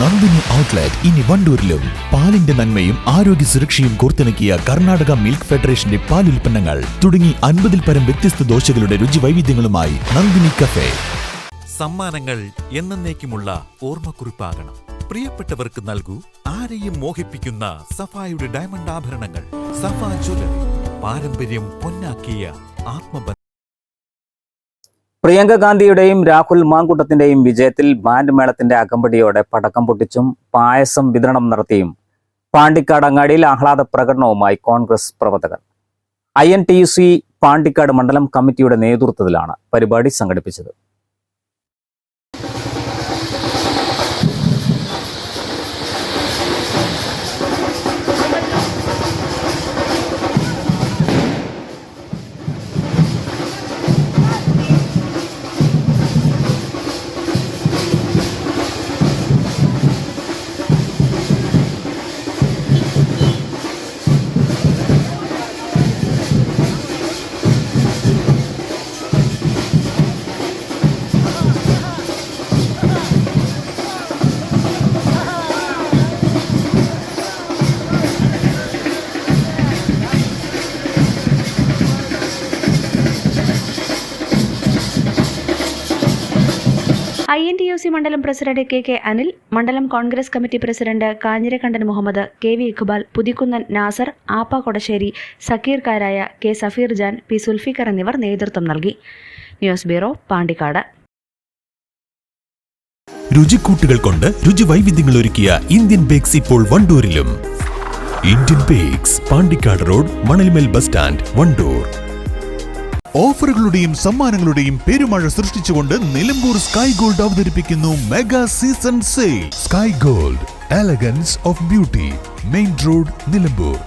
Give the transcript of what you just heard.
Nandini outlet ഇനി വണ്ടൂരിലും. പാലിന്റെ നന്മയും ആരോഗ്യ സുരക്ഷയും കോർത്തിണക്കിയ കർണാടക മിൽക്ക് ഫെഡറേഷന്റെ പാൽ ഉൽപ്പന്നങ്ങൾ തുടങ്ങി അൻപതിൽ പരം വ്യത്യസ്ത ദോശകളുടെ രുചി വൈവിധ്യങ്ങളുമായി നന്ദിനി കഫേ. സമ്മാനങ്ങൾ എന്നേക്കുമുള്ള ഓർമ്മക്കുറിപ്പാകണം. പ്രിയപ്പെട്ടവർക്ക് നൽകൂ ആരെയും മോഹിപ്പിക്കുന്ന സഫായുടെ ഡയമണ്ട് ആഭരണങ്ങൾ. സഫ ജ്വല്ലറി. പാരമ്പര്യം പൊന്നാക്കിയ ആത്മബന്ധം. പ്രിയങ്ക ഗാന്ധിയുടെയും രാഹുൽ മാങ്കൂട്ടത്തിന്റെയും വിജയത്തിൽ ബാൻഡ് മേളത്തിന്റെ അകമ്പടിയോടെ പടക്കം പൊട്ടിച്ചും പായസം വിതരണം നടത്തിയും പാണ്ടിക്കാട് അങ്ങാടിയിൽ ആഹ്ലാദ പ്രകടനവുമായി കോൺഗ്രസ് പ്രവർത്തകർ. I N T U C Pandikkad മണ്ഡലം കമ്മിറ്റിയുടെ നേതൃത്വത്തിലാണ് പരിപാടി സംഘടിപ്പിച്ചത്. I N T U C മണ്ഡലം പ്രസിഡന്റ് കെ കെ അനിൽ മണ്ഡലം Congress committee president Kanjirakkandan Muhammad K V Iqbal Puthikkunnan Nasar Appa Kodassery സക്കീർക്കാരായ K Safeer Jan P Sulfikar എന്നിവർ നേതൃത്വം നൽകി. News bureau Pandikkad. രുചിക്കൂട്ടുകൾ കൊണ്ട് രുചി വൈവിധ്യങ്ങൾ ഒരുക്കിയ ഇന്ത്യൻ ബേക്സ് ഇപ്പോൾ വണ്ടൂരിലും. Indian bakes Pandikkad road Manalmel bus stand Wandoor. ഓഫറുകളുടെയും സമ്മാനങ്ങളുടെയും പെരുമഴ സൃഷ്ടിച്ചുകൊണ്ട് നിലമ്പൂർ സ്കൈ ഗോൾഡ് അവതരിപ്പിക്കുന്നു mega season sale. Sky gold elegance of beauty main road Nilambur.